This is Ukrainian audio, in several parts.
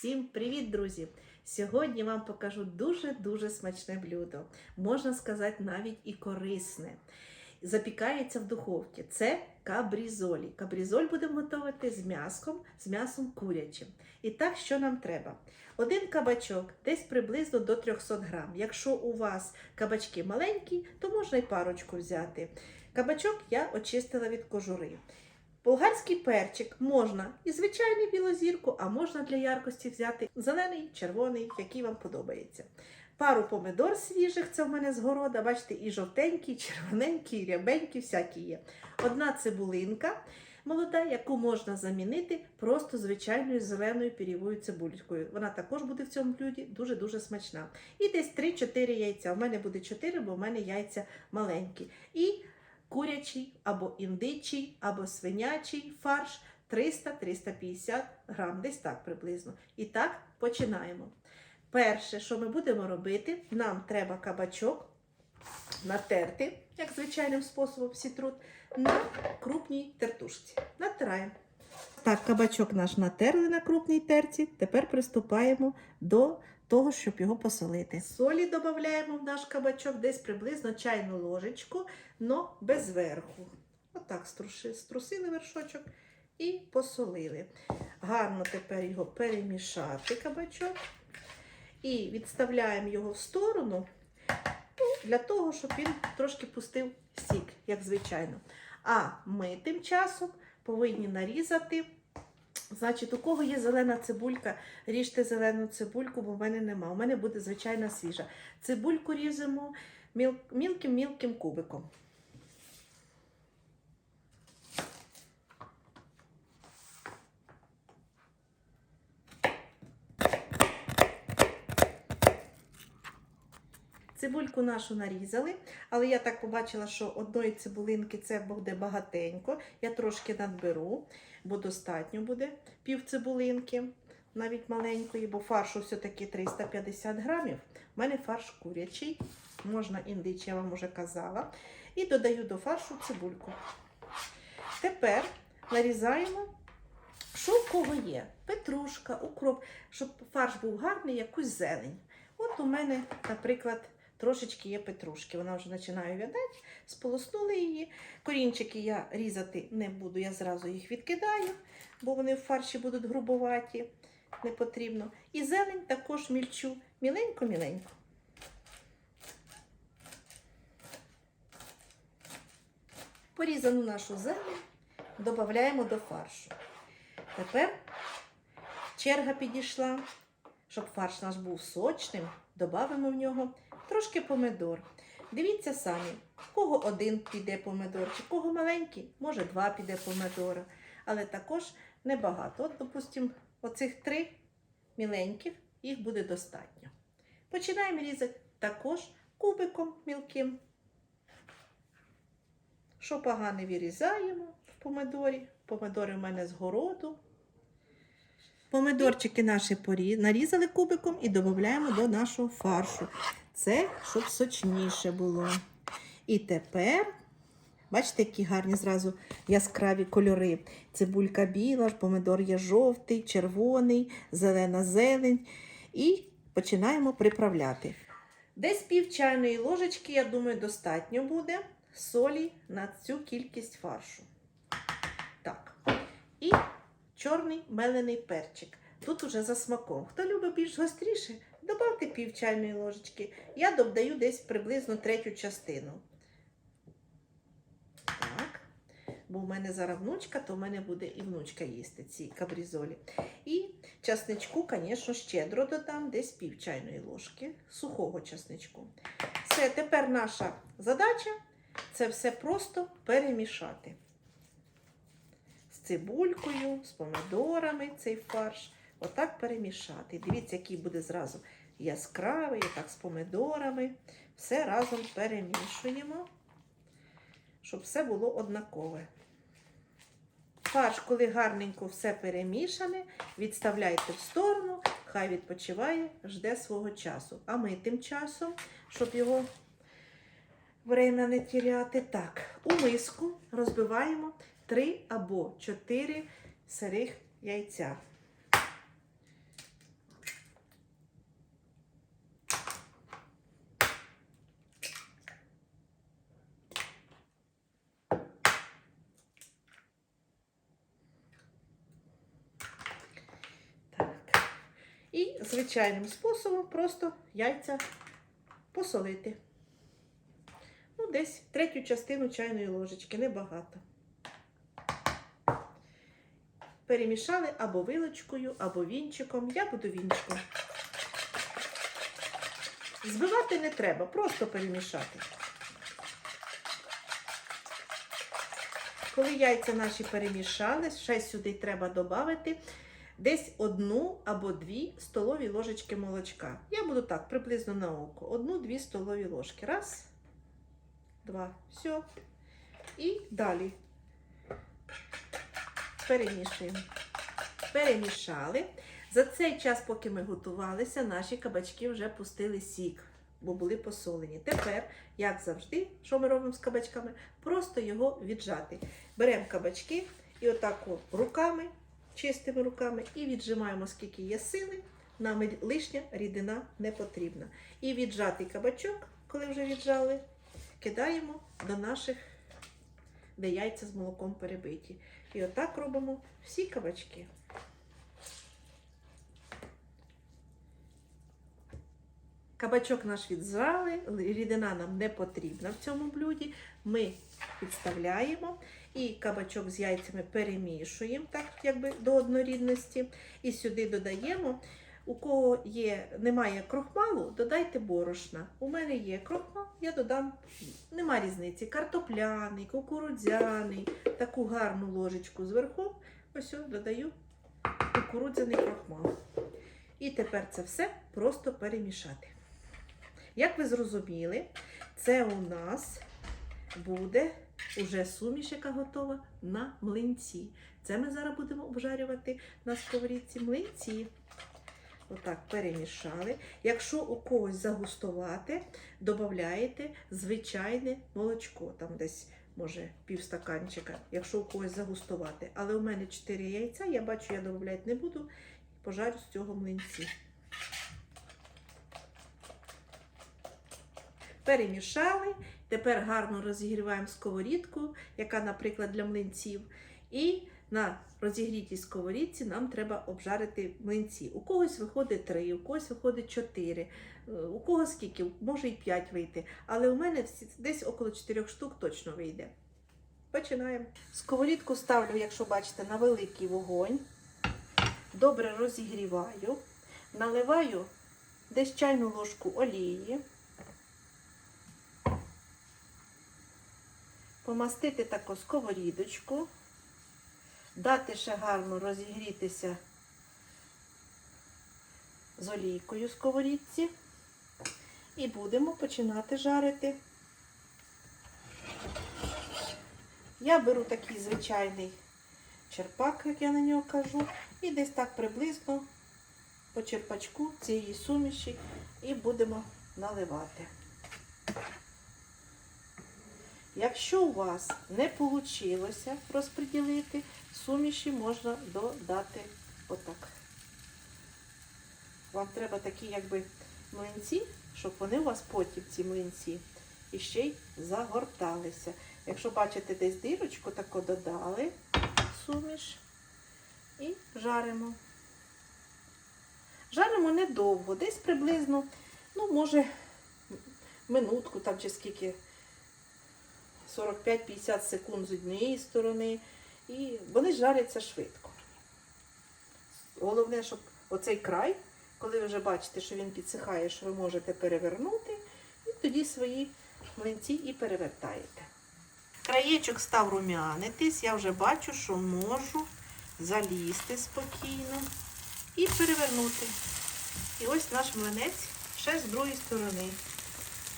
Всім привіт, друзі! Сьогодні вам покажу дуже-дуже смачне блюдо. Можна сказати, навіть і корисне. Запікається в духовці. Це кабрізолі. Кабрізоль будемо готувати з м'яском, з м'ясом курячим. І так, що нам треба? Один кабачок десь приблизно до 300 грам. Якщо у вас кабачки маленькі, то можна й парочку взяти. Кабачок я очистила від кожури. Болгарський перчик можна і звичайний білозірку, а можна для яркості взяти зелений, червоний, який вам подобається. Пару помидор свіжих, це в мене з города, бачите, і жовтенькі, і червоненькі, і рябенькі, всякі є. Одна цибулинка молода, яку можна замінити просто звичайною зеленою пірєвою цибулькою. Вона також буде в цьому блюді дуже-дуже смачна. І десь 3-4 яйця. У мене буде 4, бо в мене яйця маленькі. І курячий або індичий, або свинячий фарш 300-350 грам, десь так приблизно. І так починаємо. Перше, що ми будемо робити, нам треба кабачок натерти, як звичайним способом сітруд, на крупній тертушці. Натираємо. Так, кабачок наш натерли на крупній терці. Тепер приступаємо до того, щоб його посолити. Солі додаємо в наш кабачок десь приблизно чайну ложечку, но без верху. Отак струши- струсили вершочок і посолили. Гарно тепер його перемішати кабачок. І відставляємо його в сторону ну, для того, щоб він трошки пустив сік, як звичайно. А ми тим часом повинні нарізати. Значить, у кого є зелена цибулька, ріжте зелену цибульку, бо в мене нема. У мене буде звичайна свіжа. Цибульку ріжемо мілким-мілким кубиком. Цибульку нашу нарізали, але я так побачила, що одної цибулинки це буде багатенько. Я трошки надберу, бо достатньо буде пів цибулинки, навіть маленької, бо фаршу все-таки 350 грамів. У мене фарш курячий, можна індич, я вам вже казала. І додаю до фаршу цибульку. Тепер нарізаємо, що в кого є. Петрушка, укроп, щоб фарш був гарний, якусь зелень. От у мене, наприклад, трошечки є петрушки. Вона вже починає в'ядати, сполоснули її. Корінчики я різати не буду, я зразу їх відкидаю, бо вони в фарші будуть грубуваті, не потрібно. І зелень також мільчу міленько-міленько. Порізану нашу зелень додаємо до фаршу. Тепер черга підійшла, щоб фарш наш був сочним, додамо в нього трошки помидор. Дивіться самі, в кого один піде помидор, чи в кого маленький, може два піде помидора, але також небагато. От, допустимо, оцих три міленьких, їх буде достатньо. Починаємо різати також кубиком мілким. Що погане вирізаємо в помидорі. Помидори в мене з городу. Помидорчики наші порі- нарізали кубиком і додаємо до нашого фаршу. Це щоб сочніше було. І тепер, бачите, які гарні зразу яскраві кольори. Цибулька біла, помидор є жовтий, червоний, зелена зелень. І починаємо приправляти. Десь пів чайної ложечки, я думаю, достатньо буде солі на цю кількість фаршу. Так. І чорний мелений перчик. Тут уже за смаком. Хто любить більш гостріше, додавте пів чайної ложечки. Я додаю десь приблизно третю частину. Так. Бо в мене зараз внучка, то в мене буде і внучка їсти ці кабрізолі. І часничку, звісно, щедро додам, десь пів чайної ложки сухого часничку. Все, тепер наша задача це все просто перемішати цибулькою, з помидорами цей фарш. Отак перемішати. Дивіться, який буде зразу яскравий, отак з помидорами. Все разом перемішуємо, щоб все було однакове. Фарш, коли гарненько все перемішане, відставляйте в сторону, хай відпочиває, жде свого часу. А ми тим часом, щоб його время не тіряти, так, у миску розбиваємо 3 або 4 сирих яйця. І звичайним способом просто яйця посолити. Ну, десь третю частину чайної ложечки, небагато. Перемішали або вилочкою, або вінчиком. Я буду вінчиком. Збивати не треба, просто перемішати. Коли яйця наші перемішали, ще сюди треба додати десь одну або дві столові ложечки молочка. Я буду так, приблизно на око. Одну-дві столові ложки. Раз, два, все. І далі перемішуємо. Перемішали. За цей час, поки ми готувалися, наші кабачки вже пустили сік, бо були посолені. Тепер, як завжди, що ми робимо з кабачками? Просто його віджати. Беремо кабачки і отак руками, чистими руками, і віджимаємо, скільки є сили. Нам лишня рідина не потрібна. І віджатий кабачок, коли вже віджали, кидаємо до наших, де яйця з молоком перебиті. І отак робимо всі кабачки. Кабачок наш віджали, рідина нам не потрібна в цьому блюді. Ми підставляємо і кабачок з яйцями перемішуємо так, якби до однорідності. І сюди додаємо. У кого є, немає крохмалу, додайте борошна. У мене є крохмал, я додам, нема різниці, картопляний, кукурудзяний, таку гарну ложечку зверху. Ось додаю кукурудзяний крохмал. І тепер це все просто перемішати. Як ви зрозуміли, це у нас буде уже суміш, яка готова на млинці. Це ми зараз будемо обжарювати на сковорідці млинці. Отак перемішали. Якщо у когось загустувати, додаєте звичайне молочко, там десь, може, півстаканчика, якщо у когось загустувати. Але у мене 4 яйця, я бачу, я додавати не буду, пожарю з цього млинці. Перемішали. Тепер гарно розігріваємо сковорідку, яка, наприклад, для млинців. І на розігрітій сковорідці нам треба обжарити млинці. У когось виходить 3, у когось виходить 4, у кого скільки, може і 5 вийти. Але у мене десь около 4 штук точно вийде. Починаємо. Сковорідку ставлю, якщо бачите, на великий вогонь. Добре розігріваю, наливаю десь чайну ложку олії. Помастити таку сковорідочку, дати ще гарно розігрітися з олійкою в сковорідці і будемо починати жарити. Я беру такий звичайний черпак, як я на нього кажу, і десь так приблизно по черпачку цієї суміші і будемо наливати. Якщо у вас не вийшло розподілити, суміші можна додати отак. Вам треба такі якби млинці, щоб вони у вас потім, ці млинці, іще й загорталися. Якщо бачите, десь дирочку таку додали суміш і жаримо. Жаримо недовго, десь приблизно, ну, може, минутку там чи скільки. 45-50 секунд з однієї сторони. І вони жаряться швидко. Головне, щоб оцей край, коли ви вже бачите, що він підсихає, що ви можете перевернути, і тоді свої млинці і перевертаєте. Краєчок став рум'янитись, я вже бачу, що можу залізти спокійно і перевернути. І ось наш млинець ще з другої сторони.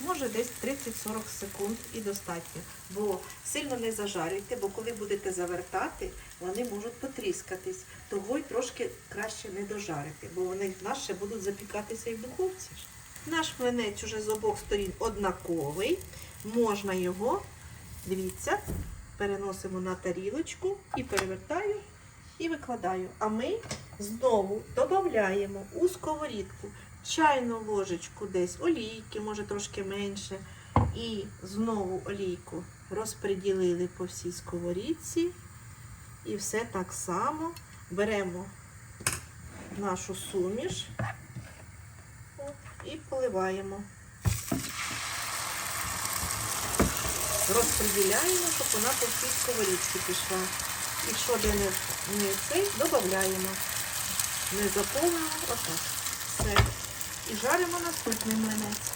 Може десь 30-40 секунд і достатньо. Бо сильно не зажарюйте, бо коли будете завертати, вони можуть потріскатись. Того й трошки краще не дожарити, бо вони в нас ще будуть запікатися і в духовці. Наш млинець уже з обох сторін однаковий. Можна його, дивіться, переносимо на тарілочку і перевертаю і викладаю. А ми знову додаємо у сковорідку чайну ложечку десь олійки, може трошки менше. І знову олійку розподілили по всій сковорідці. І все так само беремо нашу суміш і поливаємо. Розподіляємо, щоб вона по всій сковорідці пішла. І що де не, не цей, додаємо. Не заповнимо, отак. Все. І жаримо наступний млинець.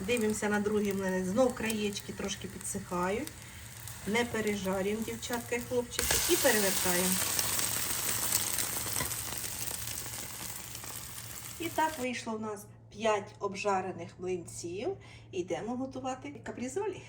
Дивимося на другий млинець. Знов краєчки трошки підсихають. Не пережарюємо, дівчатка і хлопчики, і перевертаємо. І так вийшло в нас 5 обжарених млинців. Йдемо готувати капрізолі.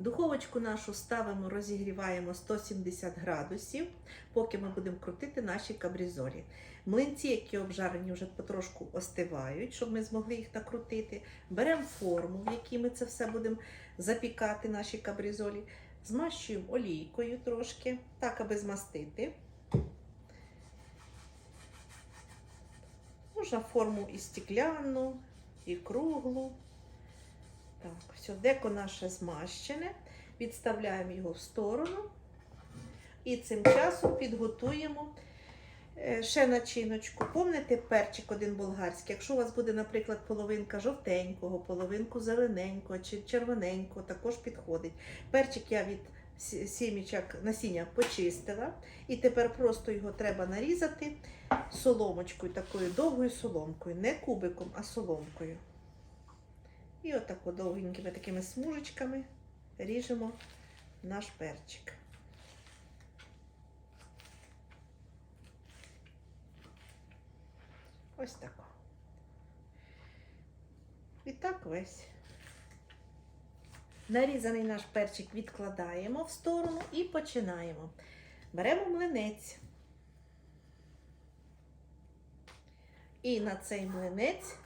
Духовочку нашу ставимо, розігріваємо 170 градусів, поки ми будемо крутити наші кабрізолі. Млинці, які обжарені, вже потрошку остивають, щоб ми змогли їх накрутити. Беремо форму, в якій ми це все будемо запікати, наші кабрізолі. Змащуємо олійкою трошки, так, аби змастити. Можна форму і стекляну, і круглу. Так, все, деко наше змащене. Відставляємо його в сторону. І цим часом підготуємо е, ще начиночку. Помните перчик один болгарський? Якщо у вас буде, наприклад, половинка жовтенького, половинку зелененького чи червоненького, також підходить. Перчик я від сімічок насіння почистила. І тепер просто його треба нарізати соломочкою, такою довгою соломкою. Не кубиком, а соломкою. І отако довгенькими такими смужечками ріжемо наш перчик. Ось так. І так весь. Нарізаний наш перчик відкладаємо в сторону і починаємо. Беремо млинець. І на цей млинець,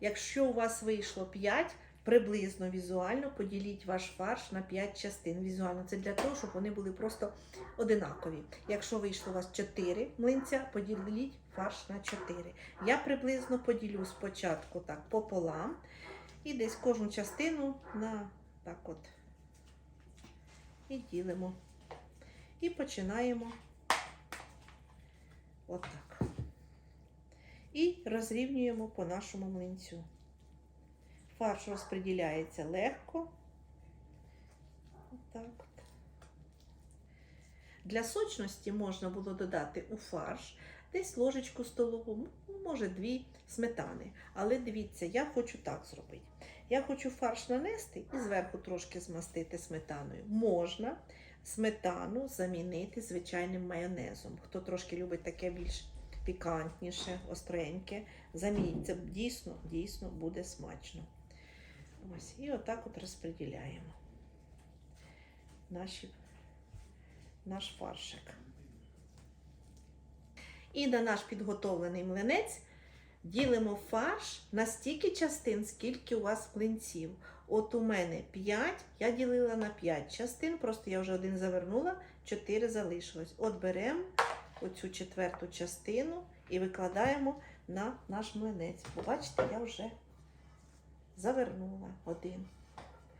якщо у вас вийшло 5, приблизно візуально поділіть ваш фарш на 5 частин. Візуально це для того, щоб вони були просто одинакові. Якщо вийшло у вас 4 млинця, поділіть фарш на 4. Я приблизно поділю спочатку так пополам і десь кожну частину на так от. І ділимо. І починаємо отак. І розрівнюємо по нашому млинцю. Фарш розподіляється легко. Отак от. Для сочності можна було додати у фарш десь ложечку столову, може дві сметани. Але дивіться, я хочу так зробити. Я хочу фарш нанести і зверху трошки змастити сметаною. Можна сметану замінити звичайним майонезом. Хто трошки любить таке більш пікантніше, остреньке, замініть. Це дійсно, дійсно буде смачно. Ось, і отак от розподіляємо наші, наш фаршик. І на наш підготовлений млинець ділимо фарш на стільки частин, скільки у вас млинців. От у мене 5, я ділила на 5 частин, просто я вже один завернула, 4 залишилось. От беремо оцю четверту частину і викладаємо на наш млинець. Бо бачите, я вже завернула один.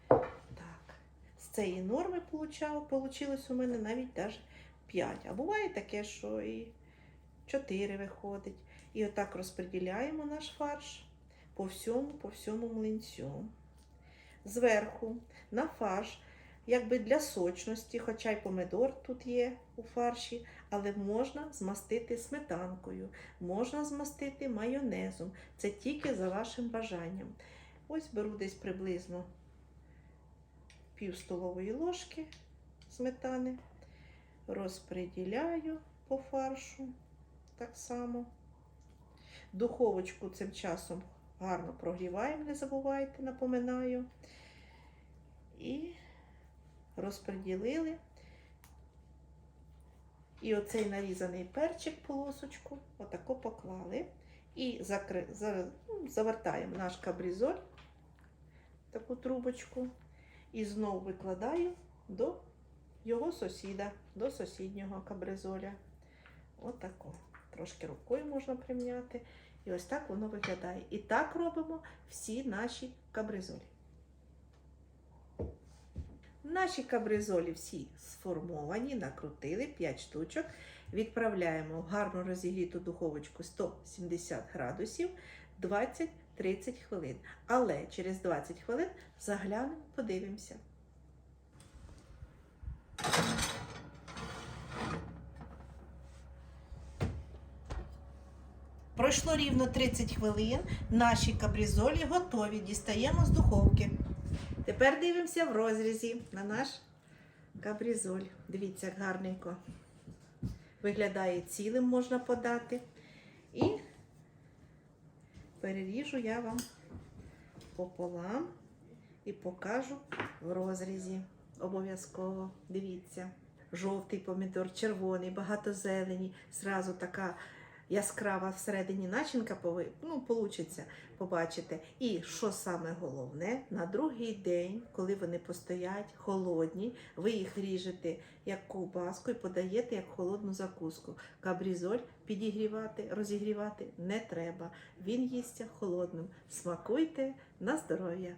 Так. З цієї норми вийшло у мене навіть навіть 5. А буває таке, що і 4 виходить. І отак розподіляємо наш фарш по всьому, по всьому млинцю. Зверху на фарш, якби для сочності, хоча й помидор тут є у фарші, але можна змастити сметанкою, можна змастити майонезом. Це тільки за вашим бажанням. Ось беру десь приблизно пів столової ложки сметани, розподіляю по фаршу так само. Духовочку цим часом гарно прогріваємо, не забувайте, напоминаю. І розподілили. І оцей нарізаний перчик полосочку, отако поклали. І закри... ну, завертаємо наш кабрізоль, таку трубочку, і знову викладаю до його сусіда, до сусіднього кабризоля. Отако. Трошки рукою можна прим'яти. І ось так воно виглядає. І так робимо всі наші кабризолі. Наші кабризолі всі сформовані, накрутили 5 штучок. відправляємо в гарно розігріту духовочку 170 градусів 20-30 хвилин. Але через 20 хвилин заглянемо, подивимося. Пройшло рівно 30 хвилин. Наші кабрізолі готові. Дістаємо з духовки. Тепер дивимося в розрізі на наш кабрізоль. Дивіться, як гарненько виглядає цілим, можна подати. І переріжу я вам пополам і покажу в розрізі. Обов'язково. Дивіться. Жовтий помідор, червоний, багато зелені. Зразу така яскрава всередині начинка ну, получиться, побачите. І що саме головне, на другий день, коли вони постоять холодні, ви їх ріжете як ковбаску і подаєте як холодну закуску. Кабрізоль підігрівати, розігрівати не треба. Він їсться холодним. Смакуйте на здоров'я!